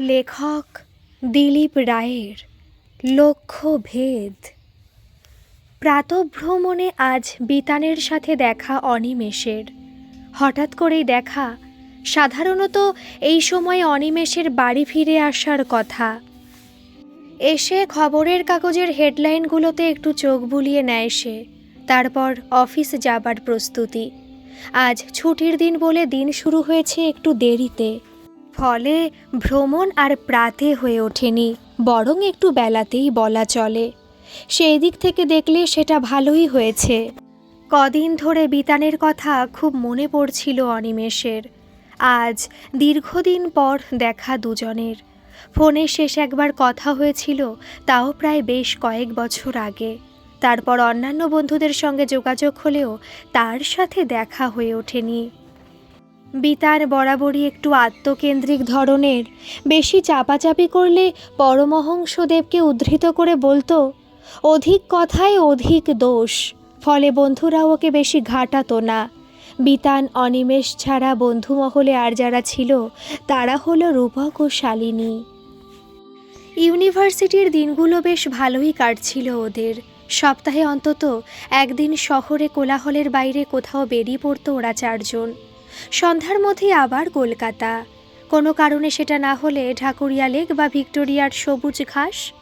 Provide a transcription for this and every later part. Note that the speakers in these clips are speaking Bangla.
লেখক দিলীপ রায়ের লক্ষ্যভেদ। প্রাতভ্রমণে আজ বিতানের সাথে দেখা অনিমেষের। হঠাৎ করেই দেখা, সাধারণত এই সময় অনিমেষের বাড়ি ফিরে আসার কথা। এসে খবরের কাগজের হেডলাইনগুলোতে একটু চোখ বুলিয়ে নেয় সে। তারপর অফিস যাবার প্রস্তুতি। আজ ছুটির দিন বলে দিন শুরু হয়েছে একটু দেরিতে। ফলে ভ্রমণ আর প্রাতে হয়ে ওঠেনি, বরং একটু বেলাতেই বলা চলে। সেই দিক থেকে দেখলে সেটা ভালোই হয়েছে। কদিন ধরে বিতানের কথা খুব মনে পড়ছিল অনিমেষের। আজ দীর্ঘদিন পর দেখা দুজনের। ফোনে শেষ একবার কথা হয়েছিল, তাও প্রায় বেশ কয়েক বছর আগে। তারপর অন্যান্য বন্ধুদের সঙ্গে যোগাযোগ হলেও তার সাথে দেখা হয়ে ওঠেনি। বিতার বরাবরই একটু আত্মকেন্দ্রিক ধরনের। বেশি চাপাচাপি করলে পরমহংসদেবকে উদ্ধৃত করে বলতো, অধিক কথায় অধিক দোষ, ফলে বন্ধুরাও ওকে বেশি ঘাটাতো না। বিতান অনিমেষ ছাড়া বন্ধু মহলে আর যারা ছিল, তারা হলো রূপক ও শালিনী। ইউনিভার্সিটির দিনগুলো বেশ ভালোই কাটছিল ওদের। সপ্তাহে অন্তত একদিন শহরে কোলাহলের বাইরে কোথাও বেরিয়ে পড়তো ওরা চারজন। সন্ধ্যার মধ্যে আবার কলকাতা। কোনো কারণে সেটা না হলে ঢাকুরিয়া লেক বা ভিক্টোরিয়ার সবুজ ঘাস।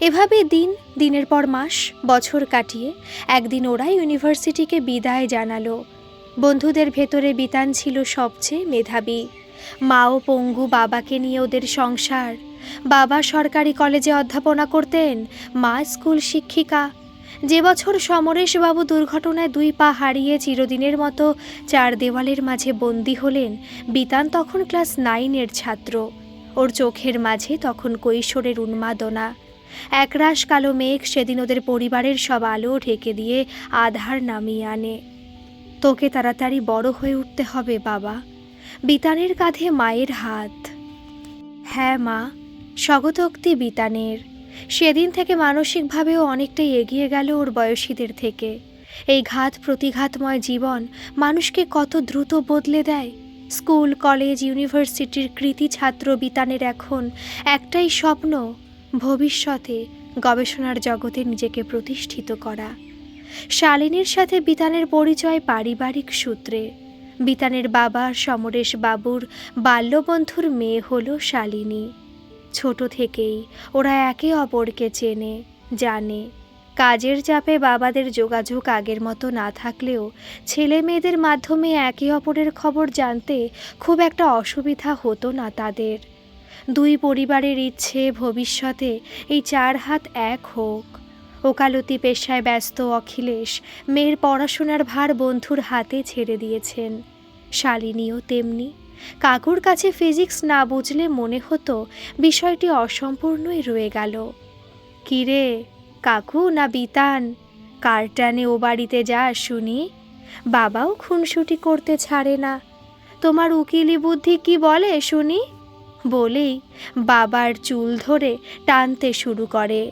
এভাবে দিন, দিনের পর মাস, বছর কাটিয়ে একদিন ওরা ইউনিভার্সিটিকে বিদায় জানালো। বন্ধুদের ভেতরে বিতান ছিল সবচেয়ে মেধাবী। মা ও পঙ্গু বাবাকে নিয়ে ওদের সংসার। বাবা সরকারি কলেজে অধ্যাপনা করতেন, মা স্কুল শিক্ষিকা। যে বছর সমরেশবাবু দুর্ঘটনায় দুই পা হারিয়ে চিরদিনের মতো চার দেওয়ালের মাঝে বন্দী হলেন, বিতান তখন ক্লাস নাইনের ছাত্র। ওর চোখের মাঝে তখন কৈশোরের উন্মাদনা। একরাশ কালো মেঘ সেদিন ওদের পরিবারের সব আলো ঢেকে দিয়ে আধার নামিয়ে আনে। তোকে তাড়াতাড়ি বড় হয়ে উঠতে হবে, বাবা। বিতানের কাঁধে মায়ের হাত। হ্যাঁ মা, স্বগতোক্তি বিতানের। সেদিন থেকে মানসিকভাবেও অনেকটাই এগিয়ে গেল ওর বয়সীদের থেকে। এই ঘাত প্রতিঘাতময় জীবন মানুষকে কত দ্রুত বদলে দেয়? স্কুল, কলেজ, ইউনিভার্সিটির কৃতি ছাত্র বিতানের এখন একটাই স্বপ্ন, ভবিষ্যতে গবেষণার জগতে নিজেকে প্রতিষ্ঠিত করা। শালিনীর সাথে বিতানের পরিচয় পারিবারিক সূত্রে। বিতানের বাবা, সমরেশ বাবুর বাল্যবন্ধুর মেয়ে হল শালিনী। ছোট থেকেই ওরা একে অপরকে চেনে, জানে। কাজের চাপে বাবাদের যোগাযোগ আগের মতো না থাকলেও ছেলে মেয়েদের মাধ্যমে একে অপরের খবর জানতে খুব একটা অসুবিধা হতো না তাদের। দুই পরিবারের ইচ্ছে ভবিষ্যতে এই চার হাত এক হোক। ওকালতি পেশায় ব্যস্ত অখিলেশ মেয়ের পড়াশোনার ভার বন্ধুর হাতে ছেড়ে দিয়েছেন। শালিনীও তেমনি কাকুর কাছে ফিজিক্স না বুঝলে মনে হতো বিষয়টি অসম্পূর্ণই রয়ে গেল। কিরে, কাকু না বিতান? কার টানে ও বাড়িতে যা শুনি? বাবাও খুনসুটি করতে ছাড়ে না। তোমার উকিলি বুদ্ধি কি বলে শুনি? বলেই বাবার চুল ধরে টানতে শুরু করে।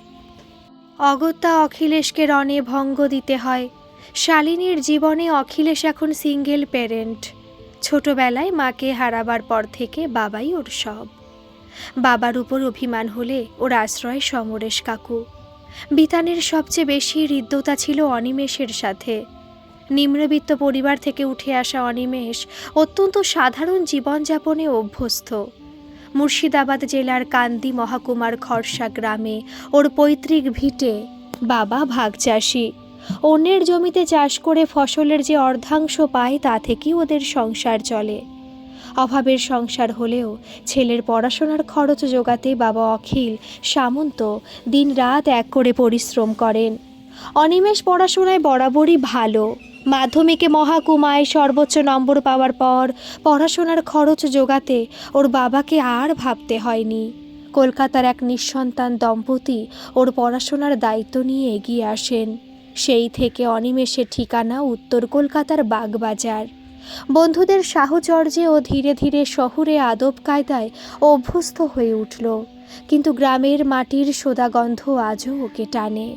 অগত্যা অখিলেশকে রণে ভঙ্গ দিতে হয়। শালিনীর জীবনে অখিলেশ এখন সিঙ্গেল প্যারেন্ট ছোটবেলায় মাকে হারাবার পর থেকে বাবাই ওর সব। বাবার উপর অভিমান হলে ওর আশ্রয় সমরেশ কাকু। বিতানের সবচেয়ে বেশি হৃদ্যতা ছিল অনিমেষের সাথে। নিম্নবিত্ত পরিবার থেকে উঠে আসা অনিমেষ অত্যন্ত সাধারণ জীবনযাপনে অভ্যস্ত। মুর্শিদাবাদ জেলার কান্দি মহাকুমার খরসা গ্রামে ওর পৈতৃক ভিটে বাবা ভাগ চাষি অন্যের জমিতে চাষ করে ফসলের যে অর্ধাংশ পায়, তা থেকেই ওদের সংসার চলে। অভাবের সংসার হলেও ছেলের পড়াশোনার খরচ জোগাতে বাবা অখিল সামন্ত দিন রাত এক করে পরিশ্রম করেন। অনিমেষ পড়াশোনায় বরাবরই ভালো। মাধ্যমিকে মহাকুমায় সর্বোচ্চ নম্বর পাওয়ার পর পড়াশোনার খরচ জোগাতে ওর বাবাকে আর ভাবতে হয়নি। কলকাতার এক নিঃসন্তান দম্পতি ওর পড়াশোনার দায়িত্ব নিয়ে এগিয়ে আসেন। সেই থেকে অনিমেষের ঠিকানা উত্তর কলকাতার বাগবাজার। বন্ধুদের সাহচর্যে ও ধীরে ধীরে শহুরে আদব কায়দায় অভ্যস্ত হয়ে উঠল। কিন্তু গ্রামের মাটির সোদাগন্ধ আজও ওকে টানে।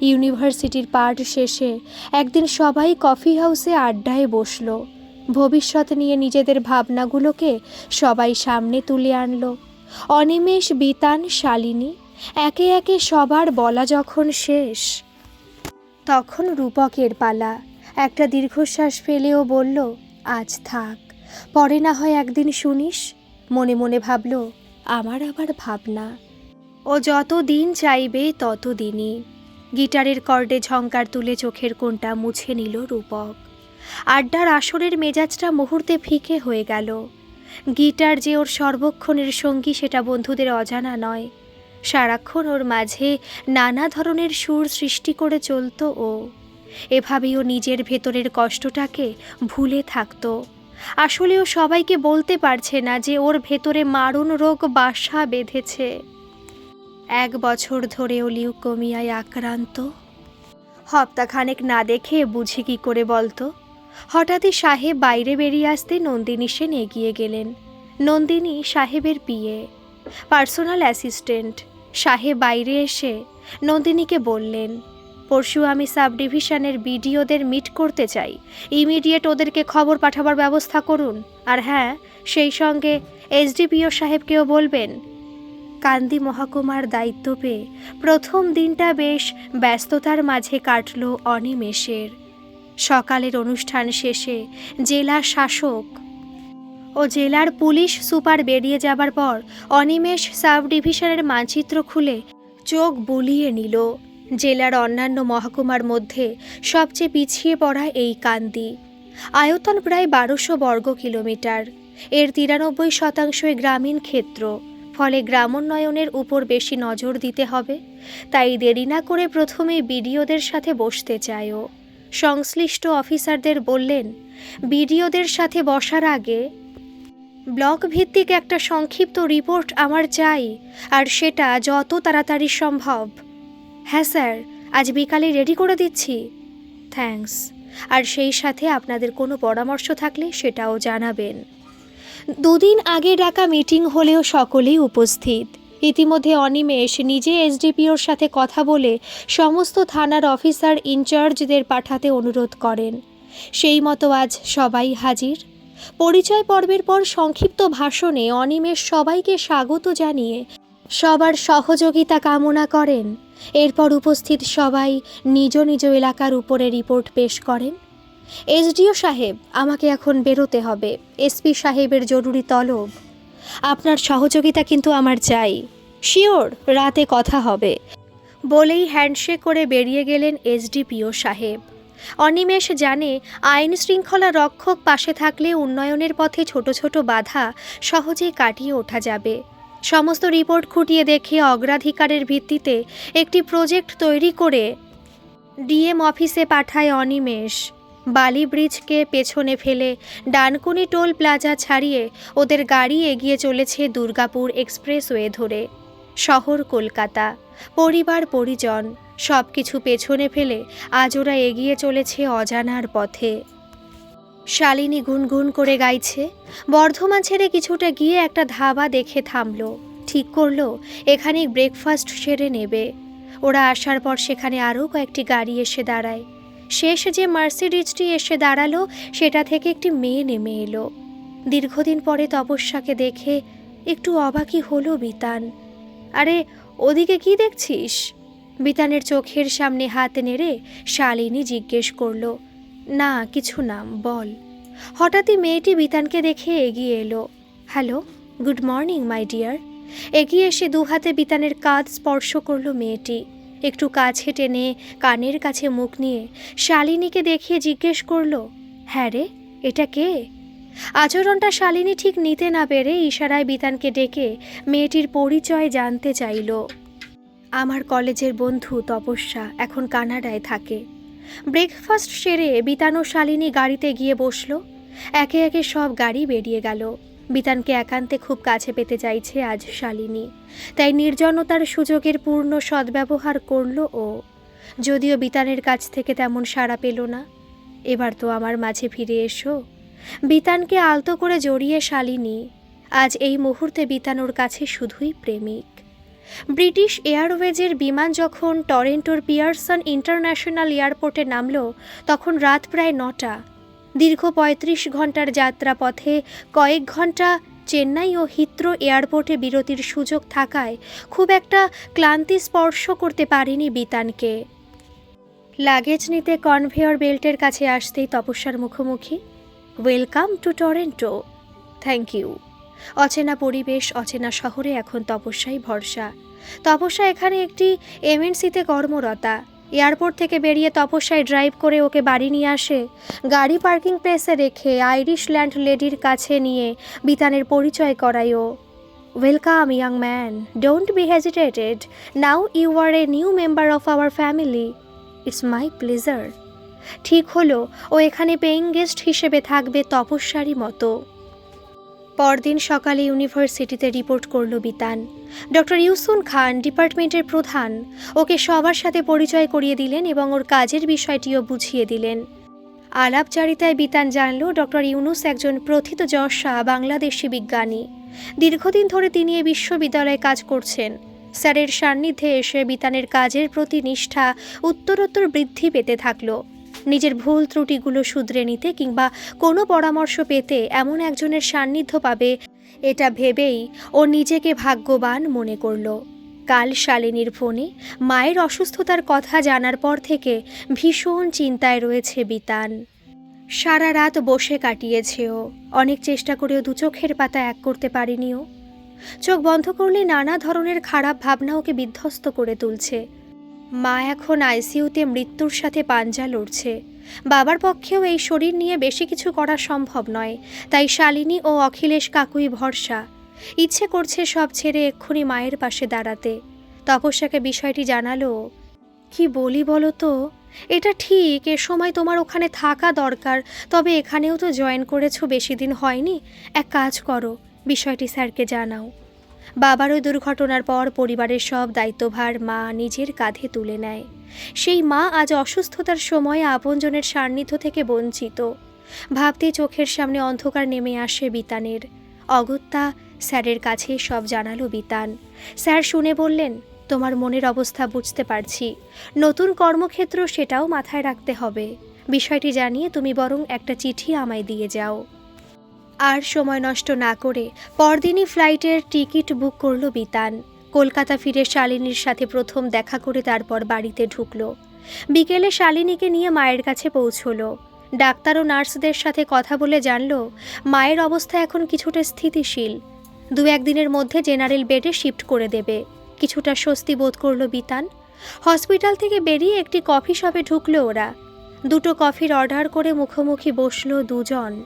ইউনিভার্সিটির পাঠ শেষে একদিন সবাই কফি হাউসে আড্ডায় বসল। ভবিষ্যৎ নিয়ে নিজেদের ভাবনাগুলোকে সবাই সামনে তুলে আনলো। অনিমেষ, বিতান, শালিনী একে একে সবার বলা যখন শেষ তখন রূপকের পালা। একটা দীর্ঘশ্বাস ফেলেও বলল, আজ থাক। পরে না হয় একদিন শুনিস? মনে মনে ভাবল, আমার আবার ভাবনা। ও যত দিন চাইবে তত দিনই। গিটারের কর্ডে ঝঙ্কার তুলে চোখের কোণটা মুছে নিল রূপক। আড্ডার আসরের মেজাজটা মুহূর্তে ফিকে হয়ে গেল। গিটার যে ওর সর্বক্ষণের সঙ্গী সেটা বন্ধুদের অজানা নয়। সারাক্ষণ ওর মাঝে নানা ধরনের সুর সৃষ্টি করে চলতো ও। এভাবেই ও নিজের ভেতরের কষ্টটাকে ভুলে থাকতো। আসলে ও সবাইকে বলতে পারছে না যে ওর ভেতরে মারণ রোগ বাসা বেঁধেছে। এক বছর ধরে ও লিউকোমিয়ায় আক্রান্ত। হপ্তাখানেক না দেখে বুঝি কি করে বলতো। হঠাৎই সাহেব বাইরে বেরিয়ে আসতে নন্দিনী সেন এগিয়ে গেলেন। নন্দিনী সাহেবের পিয়ে পার্সোনাল অ্যাসিস্ট্যান্ট। সাহেব বাইরে এসে নন্দিনীকে বললেন, পরশু আমি সাব ডিভিশনের বিডিওদের মিট করতে চাই। ইমিডিয়েট ওদেরকে খবর পাঠাবার ব্যবস্থা করুন। আর হ্যাঁ সেই সঙ্গে এসডিপিও সাহেবকেও বলবেন। কান্দি মহকুমার দায়িত্ব পেয়ে প্রথম দিনটা বেশ ব্যস্ততার মাঝে কাটল অনিমেষের। সকালের অনুষ্ঠান শেষে জেলা শাসক ও জেলার পুলিশ সুপার বেরিয়ে যাবার পর অনিমেষ সাব ডিভিশনের মানচিত্র খুলে চোখ বুলিয়ে নিল। জেলার অন্যান্য মহকুমার মধ্যে সবচেয়ে পিছিয়ে পড়া এই কান্দি। আয়তন প্রায় বারোশো বর্গ কিলোমিটার। এর তিরানব্বই শতাংশই গ্রামীণ ক্ষেত্র। ফলে গ্রামোন্নয়নের উপর বেশি নজর দিতে হবে। তাই দেরি না করে প্রথমে বিডিওদের সাথে বসতে চায় ও সংশ্লিষ্ট অফিসারদের বললেন, বিডিওদের সাথে বসার আগে ব্লক ভিত্তিক একটা সংক্ষিপ্ত রিপোর্ট আমার চাই, আর সেটা যত তাড়াতাড়ি সম্ভব। হ্যাঁ স্যার, আজ বিকালে রেডি করে দিচ্ছি। থ্যাঙ্কস। আর সেই সাথে আপনাদের কোনো পরামর্শ থাকলে সেটাও জানাবেন। দুদিন আগে ডাকা মিটিং হলেও সকলেই উপস্থিত। ইতিমধ্যে অনিমেষ নিজে এসডিপিওর সাথে কথা বলে সমস্ত থানার অফিসার ইনচার্জদের পাঠাতে অনুরোধ করেন। সেই মতো আজ সবাই হাজির। পরিচয় পর্বের পর সংক্ষিপ্ত ভাষণে অনিমেষ সবাইকে স্বাগত জানিয়ে সবার সহযোগিতা কামনা করেন। এরপর উপস্থিত সবাই নিজ নিজ এলাকার উপরে রিপোর্ট পেশ করেন। এসডিও সাহেব, আমাকে এখন বেরোতে হবে। এসপি সাহেবের জরুরি তলব। আপনার সহযোগিতা কিন্তু আমার চাই। শিওর, রাতে কথা হবে। বলেই হ্যান্ডশেক করে বেরিয়ে গেলেন এসডিপিও সাহেব। অনিমেষ জানে, আইন শৃঙ্খলা রক্ষক পাশে থাকলে উন্নয়নের পথে ছোট ছোট বাধা সহজেই কাটিয়ে ওঠা যাবে। সমস্ত রিপোর্ট খুঁটিয়ে দেখে অগ্রাধিকারের ভিত্তিতে একটি প্রজেক্ট তৈরি করে ডিএম অফিসে পাঠায় অনিমেষ। বালি ব্রিজকে পেছনে ফেলে ডানকুনি টোল প্লাজা ছাড়িয়ে ওদের গাড়ি এগিয়ে চলেছে দুর্গাপুর এক্সপ্রেসওয়ে ধরে। শহর কলকাতা পরিবার পরিজন সব কিছু পেছনে ফেলে আজ ওরা এগিয়ে চলেছে অজানার পথে। শালিনী গুনগুন করে গাইছে। বর্ধমান ছেড়ে কিছুটা গিয়ে একটা ধাবা দেখে থামলো। ঠিক করল এখানে ব্রেকফাস্ট সেরে নেবে। ওরা আসার পর সেখানে আরও কয়েকটি গাড়ি এসে দাঁড়ায়। শেষ যে মার্সিডিজটি এসে দাঁড়াল, সেটা থেকে একটি মেয়ে নেমে এলো। দীর্ঘদিন পরে তপস্যাকে দেখে একটু অবাকই হলো বিতান। আরে, ওদিকে কি দেখছিস? বিতানের চোখের সামনে হাত নেড়ে শালিনী জিজ্ঞেস করল, না, কিছু না, বল। হঠাৎই মেয়েটি বিতানকে দেখে এগিয়ে এলো। Hello, good morning, my dear. এগিয়ে এসে দু হাতে বিতানের কাঁধ স্পর্শ করল মেয়েটি। একটু কাছে টেনে কানের কাছে মুখ নিয়ে শালিনীকে দেখিয়ে জিজ্ঞেস করল হ্যাঁ রে, এটা কে? আচরণটা শালিনী ঠিক নিতে না পেরে ইশারায় বিতানকে ডেকে মেয়েটির পরিচয় জানতে চাইল। আমার কলেজের বন্ধু তপস্যা এখন কানাডায় থাকে। ব্রেকফাস্ট সেরে বিতান শালিনী গাড়িতে গিয়ে বসল। একে একে সব গাড়ি বেরিয়ে গেল। বিতানকে একান্তে খুব কাছে পেতে চাইছে আজ শালিনী। তাই নির্জনতার সুযোগের পূর্ণ সদ্ব্যবহার করল ও। যদিও বিতানের কাছ থেকে তেমন সাড়া পেল না। এবার তো আমার মাঝে ফিরে এসো। বিতানকে আলতো করে জড়িয়ে শালিনী, আজ এই মুহূর্তে বিতানোর কাছে শুধুই প্রেমিক। ব্রিটিশ এয়ারওয়েজের বিমান যখন টরেন্টোর পিয়ারসন ইন্টারন্যাশনাল এয়ারপোর্টে নামল, তখন রাত প্রায় নটা। দীর্ঘ পঁয়ত্রিশ ঘণ্টার যাত্রা পথে কয়েক ঘণ্টা চেন্নাই ও হিত্রো এয়ারপোর্টে বিরতির সুযোগ থাকায় খুব একটা ক্লান্তি স্পর্শ করতে পারেনি বিতানকে। লাগেজ নিতে কনভেয়র বেল্টের কাছে আসতেই তপস্যার মুখোমুখি। Welcome to Toronto. Thank you. অচেনা পরিবেশ, অচেনা শহরে এখন তপস্যাই ভরসা। তপস্যা এখানে একটি এমএনসিতে কর্মরতা। এয়ারপোর্ট থেকে বেরিয়ে তপস্যায় ড্রাইভ করে ওকে বাড়ি নিয়ে আসে। গাড়ি পার্কিং প্লেসে রেখে আইরিশ ল্যান্ড লেডির কাছে নিয়ে বিতানের পরিচয় করায় ও। Welcome young man don't be hesitated now you are a new member of our family it's my pleasure ঠিক হলো। ও এখানে পেইং গেস্ট হিসেবে থাকবে তপস্যারই মতো। পরদিন সকালে ইউনিভার্সিটিতে রিপোর্ট করল বিতান। ডক্টর ইউসুন খান ডিপার্টমেন্টের প্রধান। ওকে সবার সাথে পরিচয় করিয়ে দিলেন এবং ওর কাজের বিষয়টিও বুঝিয়ে দিলেন। আলাপচারিতায় বিতান জানল, ডক্টর ইউনুস একজন প্রথিত যশা বাংলাদেশি বিজ্ঞানী। দীর্ঘদিন ধরে তিনি এই বিশ্ববিদ্যালয়ে কাজ করছেন। স্যারের সান্নিধ্যে এসে বিতানের কাজের প্রতি নিষ্ঠা, উত্তরোত্তর বৃদ্ধি পেতে থাকল। নিজের ভুল ত্রুটিগুলো শুধরে নিতে কিংবা কোনো পরামর্শ পেতে এমন একজনের সান্নিধ্য পাবে, এটা ভেবেই ও নিজেকে ভাগ্যবান মনে করল। কাল শালিনীর ফোনে মায়ের অসুস্থতার কথা জানার পর থেকে ভীষণ চিন্তায় রয়েছে বিতান। সারা রাত বসে কাটিয়েছে ও, অনেক চেষ্টা করেও দু চোখের পাতা এক করতে পারেনি ও। চোখ বন্ধ করলে নানা ধরনের খারাপ ভাবনা ওকে বিধ্বস্ত করে তুলছে। মা এখন আইসিইউতে মৃত্যুর সাথে পাঞ্জা লড়ছে। বাবার পক্ষেও এই শরীর নিয়ে বেশি কিছু করা সম্ভব নয়, তাই শালিনী ও অখিলেশ কাকুই ভরসা। ইচ্ছে করছে সব ছেড়ে এক্ষুনি মায়ের পাশে দাঁড়াতে। তপস্যাকে বিষয়টি জানালো, কি বলি বলো তো? এটা ঠিক, এ সময় তোমার ওখানে থাকা দরকার, তবে এখানেও তো জয়েন করেছ, বেশি দিন হয়নি। এক কাজ করো, বিষয়টি স্যারকে জানাও। বাবার ওই দুর্ঘটনার পর পরিবারের সব দায়িত্বভার মা নিজের কাঁধে তুলে নেয়। সেই মা আজ অসুস্থতার সময় আপনজনের সান্নিধ্য থেকে বঞ্চিত। ভাবতে চোখের সামনে অন্ধকার নেমে আসে বিতানের। অগত্যা স্যারের কাছে সব জানালো বিতান। স্যার শুনে বললেন, তোমার মনের অবস্থা বুঝতে পারছি। নতুন কর্মক্ষেত্র সেটাও মাথায় রাখতে হবে। বিষয়টি জানিয়ে তুমি বরং একটা চিঠি আমায় দিয়ে যাও। আর সময় নষ্ট না করে পরদিনই ফ্লাইটের টিকিট বুক করল বিতান। কলকাতা ফিরে শালিনীর সাথে প্রথম দেখা করে তারপর বাড়িতে ঢুকল। বিকেলে শালিনীকে নিয়ে মায়ের কাছে পৌঁছলো। ডাক্তার ও নার্সদের সাথে কথা বলে জানল, মায়ের অবস্থা এখন কিছুটা স্থিতিশীল। দু একদিনের মধ্যে জেনারেল বেডে শিফট করে দেবে। কিছুটা স্বস্তি বোধ করল বিতান। হসপিটাল থেকে বেরিয়ে একটি কফি শপে ঢুকলো ওরা। দুটো কফির অর্ডার করে মুখোমুখি বসল দুজন।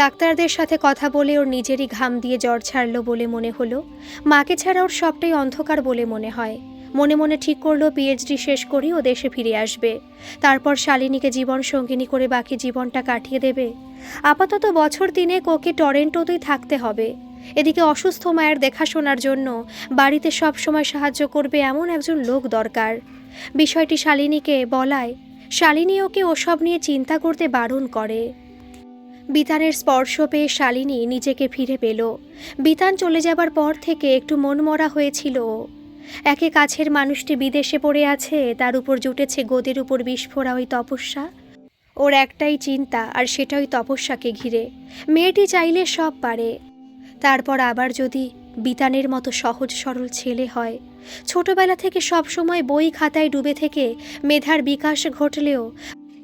ডাক্তারদের সাথে কথা বলে ওর নিজেরই ঘাম দিয়ে জ্বর ছাড়লো বলে মনে হলো। মাকে ছাড়া ওর সবটাই অন্ধকার বলে মনে হয়। মনে মনে ঠিক করল পিএইচডি শেষ করেই ও দেশে ফিরে আসবে। তারপর শালিনীকে জীবন সঙ্গিনী করে বাকি জীবনটা কাটিয়ে দেবে। আপাতত বছর দিনে ওকে টরেন্টোতেই থাকতে হবে। এদিকে অসুস্থ মায়ের দেখাশোনার জন্য বাড়িতে সব সময় সাহায্য করবে এমন একজন লোক দরকার। বিষয়টি শালিনীকে বলায়, শালিনী ওকে ওসব নিয়ে চিন্তা করতে বারণ করে। বিতানের স্পর্শ পেয়ে শালিনী নিজেকে ফিরে পেল। বিতান চলে যাবার পর থেকে একটু মনমরা হয়েছিল একে কাছের মানুষটি বিদেশে পড়ে আছে, তার উপর জুটেছে গোদের উপর বিস্ফোরা ওই তপস্যা। ওর একটাই চিন্তা, আর সেটা ওই তপস্যাকে ঘিরে। মেয়েটি চাইলে সব পারে। তারপর আবার যদি বিতানের মতো সহজ সরল ছেলে হয়। ছোটবেলা থেকে সব সময় বই খাতায় ডুবে থেকে মেধার বিকাশ ঘটলেও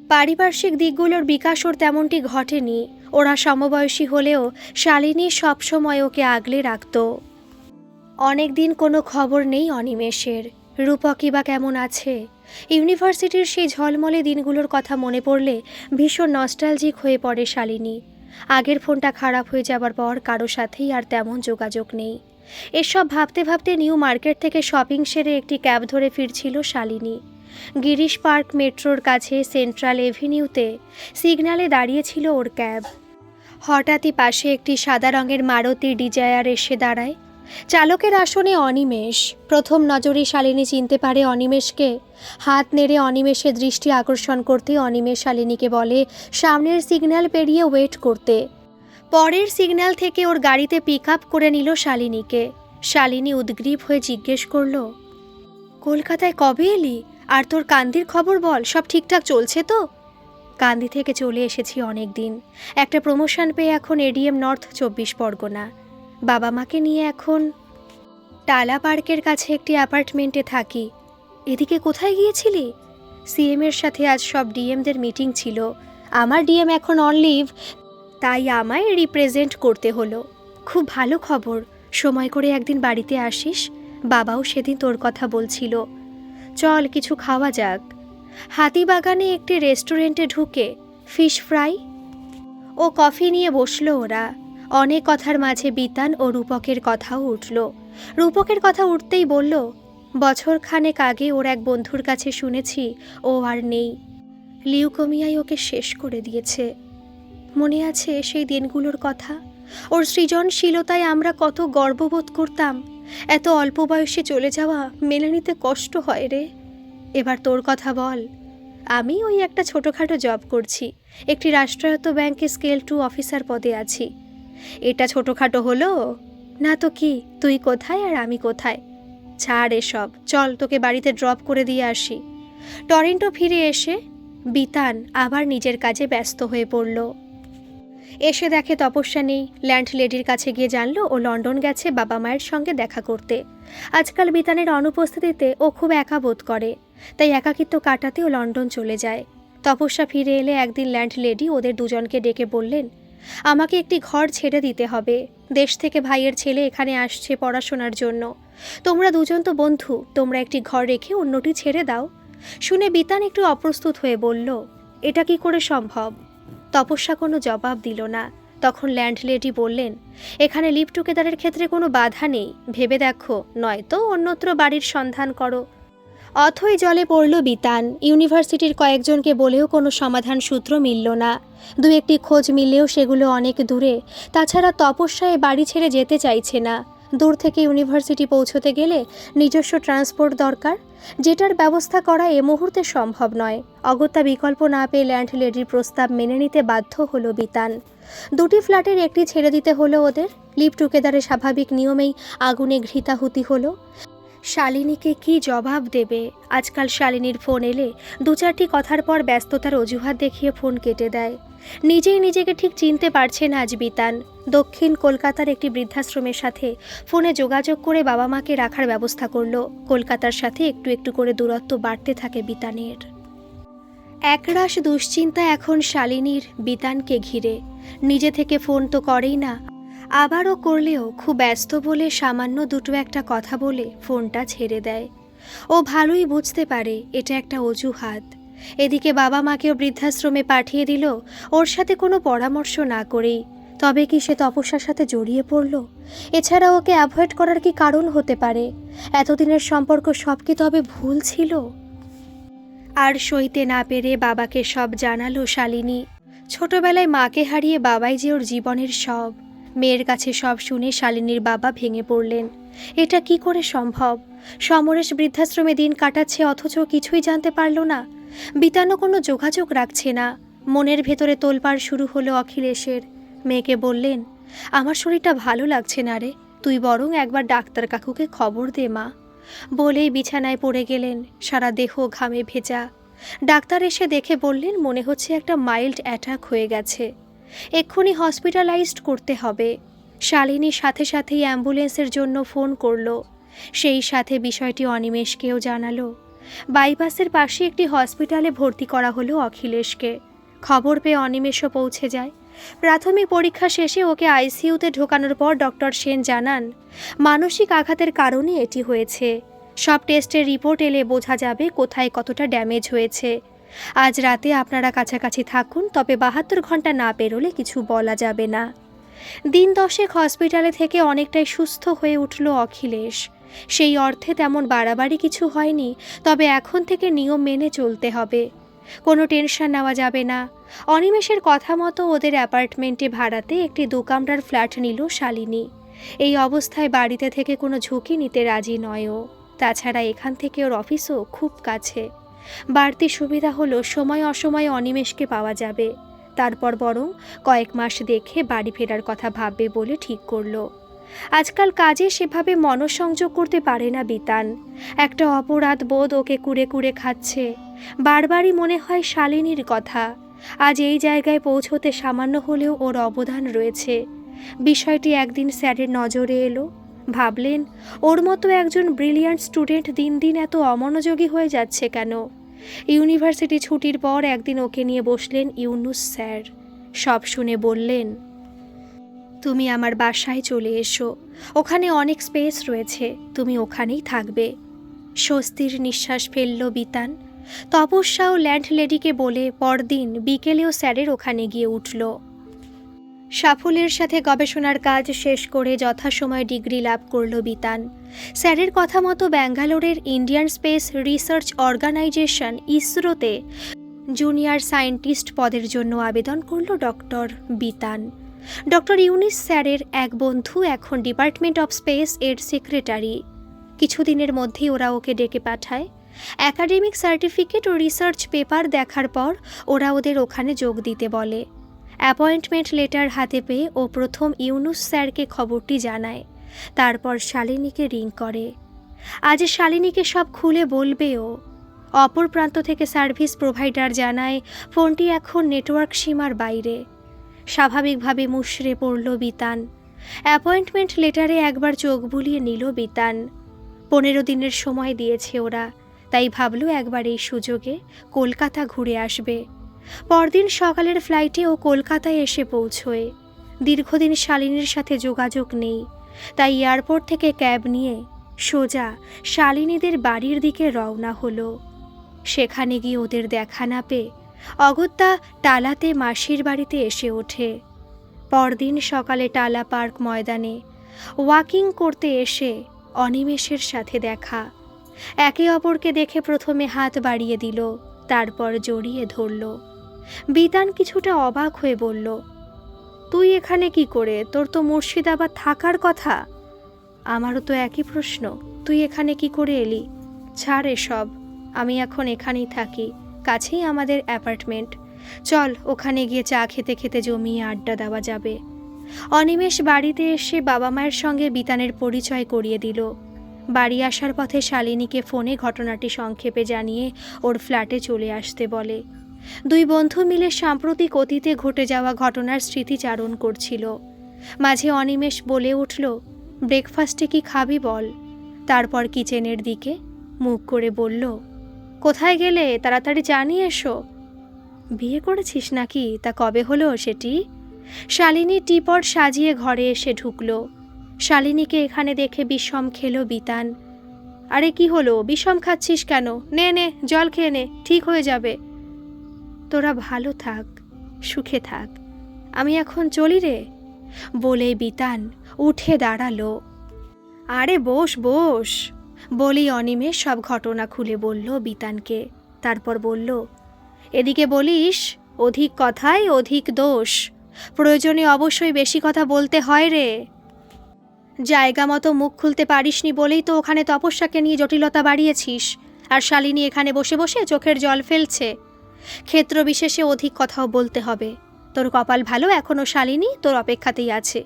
পারিপার্শ্বিক দিকগুলোর বিকাশ ওর তেমনটি ঘটেনি। ওরা সমবয়সী হলেও শালিনী সবসময় ওকে আগলে রাখত। অনেক দিন কোনো খবর নেই অনিমেষের। রূপকই বা কেমন আছে? ইউনিভার্সিটির সেই ঝলমলে দিনগুলোর কথা মনে পড়লে ভীষণ নস্টালজিক হয়ে পড়ে শালিনী। আগের ফোনটা খারাপ হয়ে যাবার পর কারও সাথেই আর তেমন যোগাযোগ নেই। এসব ভাবতে ভাবতে নিউ মার্কেট থেকে শপিং সেরে একটি ক্যাব ধরে ফিরছিল শালিনী। গিরিশ পার্ক মেট্রোর কাছে সেন্ট্রাল এভিনিউতে সিগন্যালে দাঁড়িয়েছিল ওর ক্যাব। হঠাৎই পাশে একটি সাদা রঙের মারুতি ডিজায়ার এসে দাঁড়ায়। চালকের আসনে অনিমেষ। প্রথম নজরে শালিনী চিনতে পারে অনিমেষকে। হাত নেড়ে অনিমেষের দৃষ্টি আকর্ষণ করতে অনিমেষ শালিনীকে বলে, সামনের সিগন্যাল পেরিয়ে ওয়েট করতে। পরের সিগন্যাল থেকে ওর গাড়িতে পিক আপ করে নিল শালিনীকে। শালিনী উদ্গ্রীব হয়ে জিজ্ঞেস করল, কলকাতায় কবে এলি? আর তোর কান্দির খবর বল, সব ঠিকঠাক চলছে তো? কান্দি থেকে চলে এসেছি অনেক দিন একটা প্রমোশন পেয়ে এখন এডিএম নর্থ চব্বিশ পরগনা। বাবা মাকে নিয়ে এখন টালা পার্কের কাছে একটি অ্যাপার্টমেন্টে থাকি। এদিকে কোথায় গিয়েছিলি? সিএম এর সাথে আজ সব ডিএমদের মিটিং ছিল। আমার ডিএম এখন অন লিভ তাই আমায় রিপ্রেজেন্ট করতে হলো। খুব ভালো খবর। সময় করে একদিন বাড়িতে আসিস, বাবাও সেদিন তোর কথা বলছিল। চল কিছু খাওয়া যাক। হাতিবাগানে একটি রেস্টুরেন্টে ঢুকে ফিশ ফ্রাই ও কফি নিয়ে বসল ওরা। অনেক কথার মাঝে বিতান ও রূপকের কথাও উঠল। রূপকের কথা উঠতেই বলল বছর খানেক আগে ওর এক বন্ধুর কাছে শুনেছি, ও আর নেই। লিউকোমিয়াই ওকে শেষ করে দিয়েছে। মনে আছে সেই দিনগুলোর কথা? ওর সৃজনশীলতায় আমরা কত গর্ববোধ করতাম। এত অল্প বয়সে চলে যাওয়া মেনে নিতে কষ্ট হয় রে। এবার তোর কথা বল। আমি ওই একটা ছোটোখাটো জব করছি। একটি রাষ্ট্রায়ত্ত ব্যাংকে স্কেল টু অফিসার পদে আছি। এটা ছোটোখাটো হলো? না তো কি? তুই কোথায় আর আমি কোথায়? ছাড় এসব। চল, তোকে বাড়িতে ড্রপ করে দিয়ে আসি। টরেন্টো ফিরে এসে বিতান আবার নিজের কাজে ব্যস্ত হয়ে পড়ল। এসে দেখে তপস্যা নেই ল্যান্ড লেডির কাছে গিয়ে জানলো ও লন্ডন গেছে বাবা মায়ের সঙ্গে দেখা করতে। আজকাল বিতানের অনুপস্থিতিতে ও খুব একা বোধ করে, তাই একাকিত্ব কাটাতে ও লন্ডন চলে যায়। তপস্যা ফিরে এলে একদিন ল্যান্ড লেডি ওদের দুজনকে ডেকে বললেন, আমাকে একটি ঘর ছেড়ে দিতে হবে। দেশ থেকে ভাইয়ের ছেলে এখানে আসছে পড়াশোনার জন্য। তোমরা দুজন তো বন্ধু, তোমরা একটি ঘর রেখে অন্যটি ছেড়ে দাও। শুনে বিতান একটু অপ্রস্তুত হয়ে বলল, এটা কি করে সম্ভব? তপস্যা কোনো জবাব দিল না। তখন ল্যান্ডলেডি বললেন, এখানে লিভ টুগেদারের ক্ষেত্রে কোনো বাধা নেই। ভেবে দেখো, নয়তো অন্যত্র বাড়ির সন্ধান করো। অথই জলে পড়ল বিতান। ইউনিভার্সিটির কয়েকজনকে বলেও কোনো সমাধান সূত্র মিলল না। দু একটি খোঁজ মিললেও সেগুলো অনেক দূরে। তাছাড়া তপস্যায় বাড়ি ছেড়ে যেতে চাইছে না। দূর থেকে ইউনিভার্সিটি পৌঁছতে গেলে নিজস্ব ট্রান্সপোর্ট দরকার। যেটার ব্যবস্থা করা এ মুহূর্তে সম্ভব নয়। অগত্যা বিকল্প না পেয়ে ল্যান্ড লেডির প্রস্তাব মেনে নিতে বাধ্য হলো বিতান। দুটি ফ্ল্যাটের একটি ছেড়ে দিতে হলো ওদের। লিভ টুগেদারের স্বাভাবিক নিয়মেই আগুনে ঘৃতাহুতি হলো। শালিনীকে কি জবাব দেবে? আজকাল শালিনীর ফোন এলে দু চারটি কথার পর ব্যস্ততার অজুহাত দেখিয়ে ফোন কেটে দেয়। নিজেই নিজেকে ঠিক চিনতে পারছে না আজ বিতান। দক্ষিণ কলকাতার একটি বৃদ্ধাশ্রমের সাথে ফোনে যোগাযোগ করে বাবা মাকে রাখার ব্যবস্থা করল। কলকাতার সাথে একটু একটু করে দূরত্ব বাড়তে থাকে বিতানের। একরাশ দুশ্চিন্তা এখন শালিনীর বিতানকে ঘিরে। নিজে থেকে ফোন তো করেই না। আবারও করলেও খুব ব্যস্ত বলে সামান্য দুটো একটা কথা বলে ফোনটা ছেড়ে দেয়। ও ভালোই বুঝতে পারে এটা একটা অজুহাত। এদিকে বাবা মাকেও বৃদ্ধাশ্রমে পাঠিয়ে দিল। ওর সাথে কোনো পরামর্শ না করেই। তবে কি সে তপস্যার সাথে জড়িয়ে পড়ল? এছাড়া ওকে অ্যাভয়েড করার কি কারণ হতে পারে? এতদিনের সম্পর্ক সব কি তবে ভুল ছিল? আর সইতে না পেরে বাবাকে সব জানালো শালিনী। ছোটবেলায় মাকে হারিয়ে বাবাই যে ওর জীবনের সব। মেয়ের কাছে সব শুনে শালিনীর বাবা ভেঙে পড়লেন। এটা কি করে সম্ভব? সমরেশ বৃদ্ধাশ্রমে দিন কাটাচ্ছে, অথচ কিছুই জানতে পারল না। বিতানো কোনো যোগাযোগ রাখছে না। মনের ভেতরে তোলপাড় শুরু হলো অখিলেশের। মেয়েকে বললেন, আমার শরীরটা ভালো লাগছে না রে। তুই বরং একবার ডাক্তার কাকুকে খবর দে মা। বলেই বিছানায় পড়ে গেলেন, সারা দেহ ঘামে ভেজা। ডাক্তার এসে দেখে বললেন, মনে হচ্ছে একটা মাইল্ড অ্যাটাক হয়ে গেছে। এক্ষুনি হসপিটালাইজড করতে হবে। শালিনী সাথে সাথেই অ্যাম্বুলেন্সের জন্য ফোন করল। সেই সাথে বিষয়টি অনিমেষকেও জানালো। বাইপাসের পাশে একটি হসপিটালে ভর্তি করা হলো অখিলেশকে। খবর পেয়ে অনিমেষও পৌঁছে যায়। প্রাথমিক পরীক্ষা শেষে ওকে আইসিইউতে ঢোকানোর পর ডক্টর সেন জানান, মানসিক আঘাতের কারণে এটি হয়েছে। সব টেস্টের রিপোর্ট এলে বোঝা যাবে কোথায় কতটা ড্যামেজ হয়েছে। আজ রাতে আপনারা কাছাকাছি থাকুন, তবে বাহাত্তর ঘণ্টা না পেরোলে কিছু বলা যাবে না। দিন দশেক হসপিটালে থেকে অনেকটাই সুস্থ হয়ে উঠল অখিলেশ। সেই অর্থে তেমন বাড়াবাড়ি কিছু হয়নি, তবে এখন থেকে নিয়ম মেনে চলতে হবে। কোনো টেনশন নেওয়া যাবে না। অনিমেষের কথা মতো ওদের অ্যাপার্টমেন্টে ভাড়াতে একটি দু কামরার ফ্ল্যাট নিল শালিনী। এই অবস্থায় বাড়িতে থেকে কোনো ঝুঁকি নিতে রাজি নয় ও। তাছাড়া এখান থেকে ওর অফিসও খুব কাছে। বাড়তি সুবিধা হলো সময় অসময়ে অনিমেষকে পাওয়া যাবে। তারপর বরং কয়েক মাস দেখে বাড়ি ফেরার কথা ভাববে বলে ঠিক করল। আজকাল কাজে সেভাবে মনঃসংযোগ করতে পারে না বিতান। একটা অপরাধ বোধ ওকে কুড়ে কুড়ে খাচ্ছে। বারবারই মনে হয় শালিনীর কথা। আজ এই জায়গায় পৌঁছতে সামান্য হলেও ওর অবদান রয়েছে। বিষয়টি একদিন স্যারের নজরে এলো। ভাবলেন, ওর মতো একজন ব্রিলিয়ান্ট স্টুডেন্ট দিন দিন এত অমনোযোগী হয়ে যাচ্ছে কেন? ইউনিভার্সিটি ছুটির পর একদিন ওকে নিয়ে বসলেন ইউনুস স্যার। সব শুনে বললেন তুমি আমার বাসায় চলে এসো। ওখানে অনেক স্পেস রয়েছে, তুমি ওখানেই থাকবে। স্বস্তির নিঃশ্বাস ফেলল বিতান। তপস্যা ও ল্যান্ডলেডিকে বলে পরদিন বিকেলেও স্যারের ওখানে গিয়ে উঠল। সাফল্যের সাথে গবেষণার কাজ শেষ করে যথাসময়ে ডিগ্রি লাভ করল বিতান। স্যারের কথা মতো ব্যাঙ্গালোরের ইন্ডিয়ান স্পেস রিসার্চ অর্গানাইজেশন ইসরোতে জুনিয়র সায়েন্টিস্ট পদের জন্য আবেদন করল ডক্টর বিতান। ডক্টর ইউনিস স্যারের এক বন্ধু এখন ডিপার্টমেন্ট অফ স্পেস এর সেক্রেটারি। কিছুদিনের মধ্যেই ওরা ওকে ডেকে পাঠায়। একাডেমিক সার্টিফিকেট ও রিসার্চ পেপার দেখার পর ওরা ওদের ওখানে যোগ দিতে বলে। অ্যাপয়েন্টমেন্ট লেটার হাতে পেয়ে ও প্রথম ইউনুস স্যারকে খবরটি জানায়। তারপর শালিনীকে রিং করে। আজ শালিনীকে সব খুলে বলবে ও। অপর প্রান্ত থেকে সার্ভিস প্রোভাইডার জানায়, ফোনটি এখন নেটওয়ার্ক সীমার বাইরে। স্বাভাবিকভাবে মুশড়ে পড়ল বিতান। অ্যাপয়েন্টমেন্ট লেটারে একবার চোখ বুলিয়ে নিল বিতান। পনেরো দিনের সময় দিয়েছে ওরা, তাই ভাবল একবার এই সুযোগে কলকাতা ঘুরে আসবে। পরদিন সকালের ফ্লাইটে ও কলকাতায় এসে পৌঁছয়। দীর্ঘদিন শালিনীর সাথে যোগাযোগ নেই, তাই এয়ারপোর্ট থেকে ক্যাব নিয়ে সোজা শালিনীদের বাড়ির দিকে রওনা হলো। সেখানে গিয়ে ওদের দেখা না পেয়ে অগত্যা টালাতে মাসির বাড়িতে এসে ওঠে। পরদিন সকালে টালা পার্ক ময়দানে ওয়াকিং করতে এসে অনিমেষের সাথে দেখা। একে অপরকে দেখে প্রথমে হাত বাড়িয়ে দিল, তারপর জড়িয়ে ধরল। বিতান কিছুটা অবাক হয়ে বলল, তুই এখানে কি করে? তোর তো মুর্শিদাবাদ থাকার কথা? আমারও তো একই প্রশ্ন, তুই এখানে কি করে এলি? ছাড় এসব, আমি এখন এখানেই থাকি। কাছেই আমাদের অ্যাপার্টমেন্ট। চল, ওখানে গিয়ে চা খেতে খেতে জমিয়ে আড্ডা দেওয়া যাবে। অনিমেষ বাড়িতে এসে বাবা মায়ের সঙ্গে বিতানের পরিচয় করিয়ে দিল। বাড়ি আসার পথে শালিনীকে ফোনে ঘটনাটি সংক্ষেপে জানিয়ে ওর ফ্ল্যাটে চলে আসতে বলে। দুই বন্ধু মিলে সাম্প্রতিক অতীতে ঘটে যাওয়া ঘটনার স্মৃতিচারণ করছিল। মাঝে অনিমেষ বলে উঠল, ব্রেকফাস্টে কি খাবি বল? তারপর কিচেনের দিকে মুখ করে বলল কোথায় গেলে? তাড়াতাড়ি জানিয়ে এসো। বিয়ে করেছিস নাকি? তা কবে হলো সেটি? শালিনী টিপট সাজিয়ে ঘরে এসে ঢুকলো। শালিনীকে এখানে দেখে বিষম খেলো বিতান। আরে কি হলো? বিষম খাচ্ছিস কেন? নে নে, জল খেয়ে নে, ঠিক হয়ে যাবে। তোরা ভালো থাক, সুখে থাক। আমি এখন চলি রে? বলে বিতান উঠে দাঁড়াল। আরে বস বস। বলেই অনিমেষ সব ঘটনা খুলে বলল বিতানকে। তারপর বলল, এদিকে বলিস, অধিক কথায় অধিক দোষ। প্রয়োজনে অবশ্যই বেশি কথা বলতে হয় রে। জায়গা মতো মুখ খুলতে পারিসনি বলেই তো ওখানে তপস্যাকে নিয়ে জটিলতা বাড়িয়েছিস, আর শালিনী এখানে বসে বসে চোখের জল ফেলছে। ক্ষেত্র বিশেষে অধিক কথাও বলতে হবে। তোর কপাল ভালো এখনও শালিনী, তোর অপেক্ষাতেই আছে।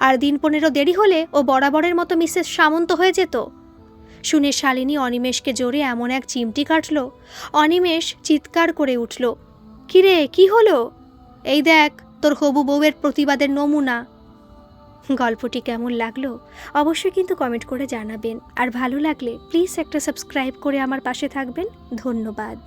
আর দিন পনেরো দেরি হলে ও বরাবরের মতো মিসেস সামন্ত হয়ে যেত। শুনে শালিনী অনিমেষকে জোরে এমন এক চিমটি কাটল। অনিমেষ চিৎকার করে উঠল, কিরে, কি হলো? এই দেখ, তোর হবু বউয়ের প্রতিবাদের নমুনা। গল্পটি কেমন লাগল অবশ্যই কিন্তু কমেন্ট করে জানাবেন। আর ভালো লাগলে প্লিজ একটা সাবস্ক্রাইব করে আমার পাশে থাকবেন। ধন্যবাদ।